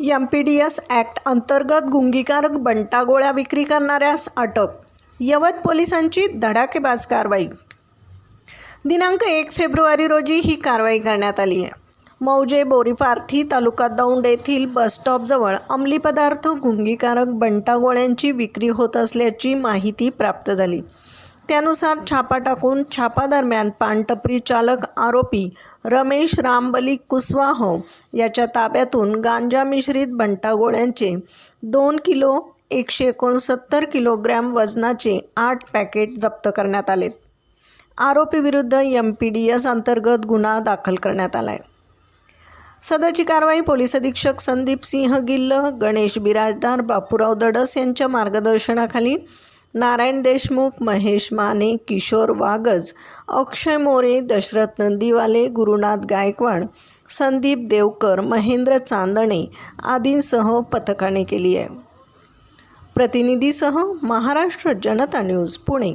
M P D S act अंतर्गत गुंगीकारक बंटा गोळ्या विक्री करणाऱ्यास अटक यवत पोलिसांची धडाकेबाज कारवाई. दिनांक एक फेब्रुवारी रोजी ही कारवाई करण्यात आली आहे. मौजे बोरीपार्थी तालुका दौंड येथील बसस्टॉपजवळ अंमली पदार्थ गुंगीकारक बंटा गोळ्यांची विक्री होत असल्याची माहिती प्राप्त झाली. त्यानुसार छापा टाकून छापादरम्यान पानटपरी चालक आरोपी रमेश रामबली कुसवाह याच्या ताब्यातून गांजा मिश्रित बंटा गोळ्यांचे दोन किलो एकशे एकोणसत्तर किलोग्रॅम वजनाचे आठ पॅकेट जप्त करण्यात आले आरोपीविरुद्ध एम पी डी एस अंतर्गत गुन्हा दाखल करण्यात आला आहे सदरची कारवाई पोलीस अधीक्षक संदीप सिंह गिल्ल गणेश बिराजदार बापूराव दडस यांच्या मार्गदर्शनाखाली नारायण देशमुख महेश माने किशोर वागज अक्षय मोरे दशरथ नंदीवाले गुरुनाथ गायकवाड संदीप देवकर महेंद्र चांदणे आदींसह पथकाने केली आहे. प्रतिनिधीसह महाराष्ट्र जनता न्यूज पुणे.